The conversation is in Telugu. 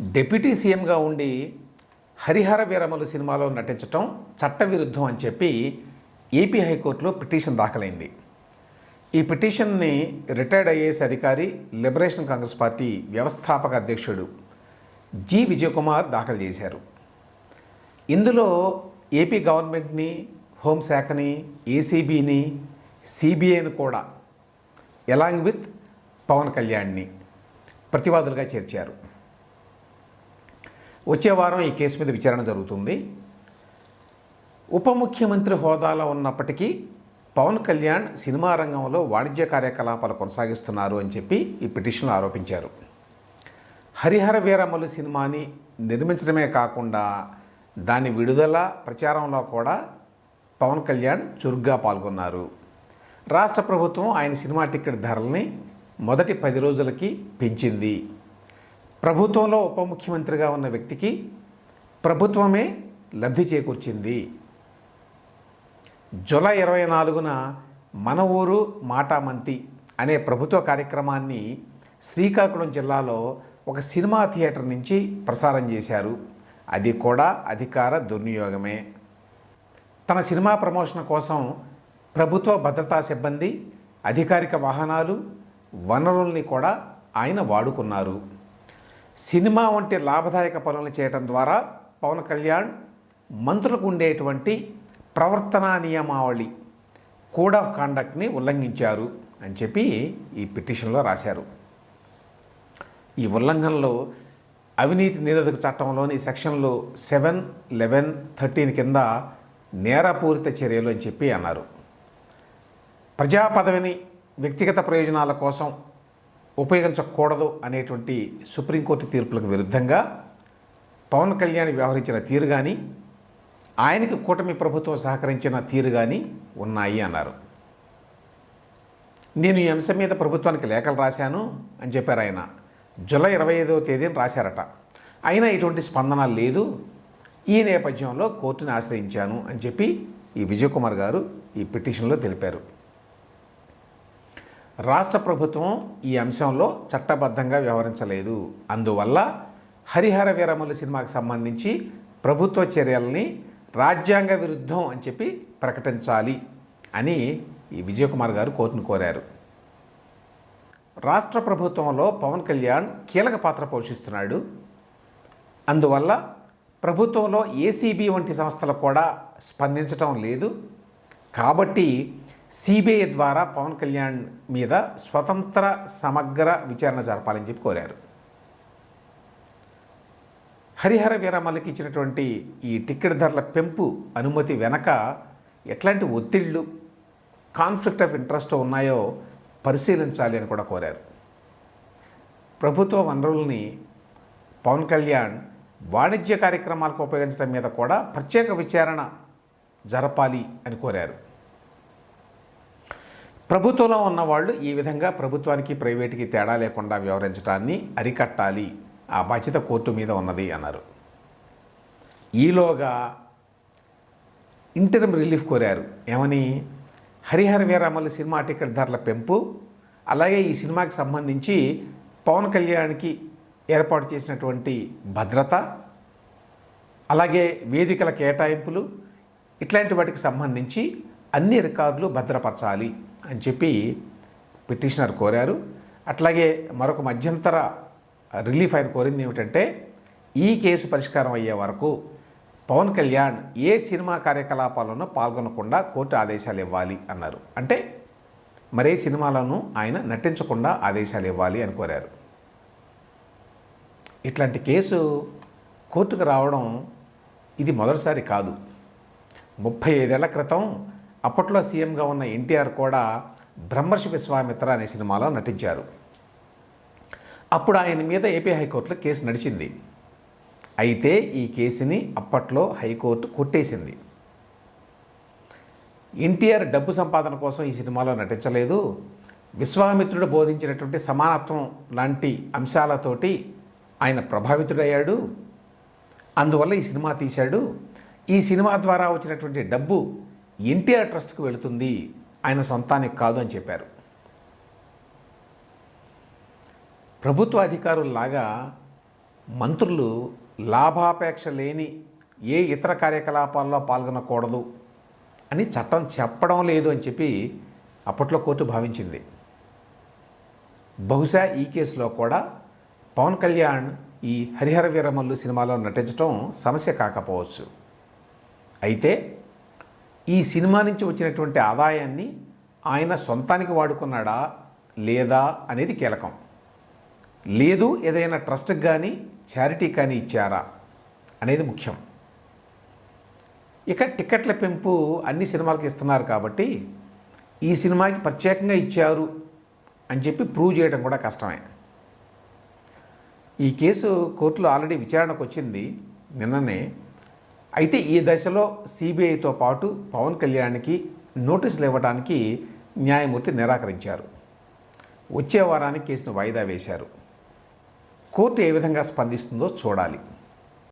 డిప్యూటీ సీఎంగా ఉండి హరిహర వీరమలు సినిమాలో నటించటం చట్టవిరుద్ధం అని చెప్పి ఏపీ హైకోర్టులో పిటిషన్ దాఖలైంది. ఈ పిటిషన్ని రిటైర్డ్ ఐఏఎస్ అధికారి లిబరేషన్ కాంగ్రెస్ పార్టీ వ్యవస్థాపక అధ్యక్షుడు జి విజయకుమార్ దాఖలు చేశారు. ఇందులో ఏపీ గవర్నమెంట్ని హోంశాఖని ఏసీబీని సిబిఐని కూడా ఎలాంగ్ విత్ పవన్ కళ్యాణ్ని ప్రతివాదులుగా చేర్చారు. వచ్చే వారం ఈ కేసు మీద విచారణ జరుగుతుంది. ఉప ముఖ్యమంత్రి హోదాలో ఉన్నప్పటికీ పవన్ కళ్యాణ్ సినిమా రంగంలో వాణిజ్య కార్యకలాపాలు కొనసాగిస్తున్నారు అని చెప్పి ఈ పిటిషన్లో ఆరోపించారు. హరిహర వీరమలు సినిమాని నిర్మించడమే కాకుండా దాని విడుదల ప్రచారంలో కూడా పవన్ కళ్యాణ్ చురుగ్గా పాల్గొన్నారు. రాష్ట్ర ప్రభుత్వం ఆయన సినిమా టికెట్ ధరల్ని మొదటి పది రోజులకి పెంచింది. ప్రభుత్వంలో ఉప ముఖ్యమంత్రిగా ఉన్న వ్యక్తికి ప్రభుత్వమే లబ్ధి చేకూర్చింది. జూలై ఇరవై నాలుగున మన ఊరు మాటామంతి అనే ప్రభుత్వ కార్యక్రమాన్ని శ్రీకాకుళం జిల్లాలో ఒక సినిమా థియేటర్ నుంచి ప్రసారం చేశారు. అది కూడా అధికార దుర్వినియోగమే తన సినిమా ప్రమోషన్ కోసం ప్రభుత్వ భద్రతా సిబ్బంది అధికారిక వాహనాలు వనరుల్ని కూడా ఆయన వాడుకున్నారు. సినిమా వంటి లాభదాయక పనులు చేయడం ద్వారా పవన్ కళ్యాణ్ మంత్రులకు ఉండేటువంటి ప్రవర్తనా నియమావళి కోడ్ ఆఫ్ కాండక్ట్ని ఉల్లంఘించారు అని చెప్పి ఈ పిటిషన్లో రాశారు. ఈ ఉల్లంఘనలో అవినీతి నిరోధక చట్టంలోని సెక్షన్లు సెవెన్ లెవెన్ థర్టీన్ కింద నేరపూరిత చర్యలు అని చెప్పి అన్నారు. ప్రజా పదవిని వ్యక్తిగత ప్రయోజనాల కోసం ఉపయోగించకూడదు అనేటువంటి సుప్రీంకోర్టు తీర్పులకు విరుద్ధంగా పవన్ కళ్యాణ్ వ్యవహరించిన తీరు కానీ ఆయనకి కూటమి ప్రభుత్వం సహకరించిన తీరు కానీ ఉన్నాయి అన్నారు. నేను ఈ అంశం మీద ప్రభుత్వానికి లేఖలు రాశాను అని చెప్పారు ఆయన. జూలై ఇరవై ఐదవ తేదీన రాశారట. అయినా ఇటువంటి స్పందన లేదు. ఈ నేపథ్యంలో కోర్టుని ఆశ్రయించాను అని చెప్పి ఈ విజయకుమార్ గారు ఈ పిటిషన్లో తెలిపారు. రాష్ట్ర ప్రభుత్వం ఈ అంశంలో చట్టబద్ధంగా వ్యవహరించలేదు. అందువల్ల హరిహర వీరములు సినిమాకి సంబంధించి ప్రభుత్వ చర్యల్ని రాజ్యాంగ విరుద్ధం అని చెప్పి ప్రకటించాలి అని ఈ విజయకుమార్ గారు కోర్టును కోరారు. రాష్ట్ర ప్రభుత్వంలో పవన్ కళ్యాణ్ కీలక పాత్ర పోషిస్తున్నాడు. అందువల్ల ప్రభుత్వంలో ఏసీబీ వంటి సంస్థలు కూడా స్పందించటం లేదు. కాబట్టి సిబిఐ ద్వారా పవన్ కళ్యాణ్ మీద స్వతంత్ర సమగ్ర విచారణ జరపాలని చెప్పి కోరారు. హరిహర వీరమల్లకి ఇచ్చినటువంటి ఈ టికెట్ ధరల పెంపు అనుమతి వెనక ఎట్లాంటి ఒత్తిళ్ళు కాన్ఫ్లిక్ట్ ఆఫ్ ఇంట్రెస్ట్ ఉన్నాయో పరిశీలించాలి అని కూడా కోరారు. ప్రభుత్వ వనరుల్ని పవన్ కళ్యాణ్ వాణిజ్య కార్యక్రమాలకు ఉపయోగించడం మీద కూడా ప్రత్యేక విచారణ జరపాలి అని కోరారు. ప్రభుత్వంలో ఉన్నవాళ్ళు ఈ విధంగా ప్రభుత్వానికి ప్రైవేట్కి తేడా లేకుండా వ్యవహరించడాన్ని అరికట్టాలి. ఆ బాధ్యత కోర్టు మీద ఉన్నది అన్నారు. ఈలోగా ఇంటర్మ్ రిలీఫ్ కోరారు. ఏమని? హరిహర వీరామల్లి సినిమా టికెట్ ధరల పెంపు అలాగే ఈ సినిమాకి సంబంధించి పవన్ కళ్యాణ్కి ఏర్పాటు చేసినటువంటి భద్రత అలాగే వేదికల కేటాయింపులు ఇట్లాంటి వాటికి సంబంధించి అన్ని రికార్డులు భద్రపరచాలి. అని చెప్పి పిటిషనర్ కోరారు. అట్లాగే మరొక మధ్యంతర రిలీఫ్ ఆయన కోరింది ఏమిటంటే ఈ కేసు పరిష్కారం అయ్యే వరకు పవన్ కళ్యాణ్ ఏ సినిమా కార్యకలాపాలను పాల్గొనకుండా కోర్టు ఆదేశాలు ఇవ్వాలి అన్నారు. అంటే మరే సినిమాలను ఆయన నటించకుండా ఆదేశాలు ఇవ్వాలి అని కోరారు. ఇట్లాంటి కేసు కోర్టుకు రావడం ఇది మొదటిసారి కాదు. ముప్పై ఐదేళ్ళ క్రితం అప్పట్లో సీఎంగా ఉన్న ఎన్టీఆర్ కూడా బ్రహ్మర్షి విశ్వామిత్ర అనే సినిమాలో నటించారు. అప్పుడు ఆయన మీద ఏపీ హైకోర్టులో కేసు నడిచింది. అయితే ఈ కేసుని అప్పట్లో హైకోర్టు కొట్టేసింది. ఎన్టీఆర్ డబ్బు సంపాదన కోసం ఈ సినిమాలో నటించలేదు. విశ్వామిత్రుడు బోధించినటువంటి సమానత్వం లాంటి అంశాలతోటి ఆయన ప్రభావితుడయ్యాడు. అందువల్ల ఈ సినిమా తీశాడు. ఈ సినిమా ద్వారా వచ్చినటువంటి డబ్బు ఎన్టీఆర్ ట్రస్ట్కి వెళుతుంది ఆయన సొంతానికి కాదు అని చెప్పారు. ప్రభుత్వ అధికారుల్లాగా మంత్రులు లాభాపేక్ష లేని ఏ ఇతర కార్యకలాపాల్లో పాల్గొనకూడదు అని చట్టం చెప్పడం లేదు అని చెప్పి అప్పట్లో కోర్టు భావించింది. బహుశా ఈ కేసులో కూడా పవన్ కళ్యాణ్ ఈ హరిహర వీరమల్లు సినిమాలో నటించడం సమస్య కాకపోవచ్చు. అయితే ఈ సినిమా నుంచి వచ్చినటువంటి ఆదాయాన్ని ఆయన సొంతానికి వాడుకున్నాడా లేదా అనేది కీలకం. లేదు ఏదైనా ట్రస్ట్కి కానీ చారిటీ కానీ ఇచ్చారా అనేది ముఖ్యం. ఇక టికెట్ల పెంపు అన్ని సినిమాలకు ఇస్తున్నారు కాబట్టి ఈ సినిమాకి ప్రత్యేకంగా ఇచ్చారు అని చెప్పి ప్రూవ్ చేయడం కూడా కష్టమే. ఈ కేసు కోర్టులో ఆల్రెడీ విచారణకు వచ్చింది నిన్ననే. అయితే ఈ దశలో సిబిఐతో పాటు పవన్ కళ్యాణ్కి నోటీసులు ఇవ్వడానికి న్యాయమూర్తి నిరాకరించారు. వచ్చే వారానికి కేసును వాయిదా వేశారు. కోర్టు ఏ విధంగా స్పందిస్తుందో చూడాలి.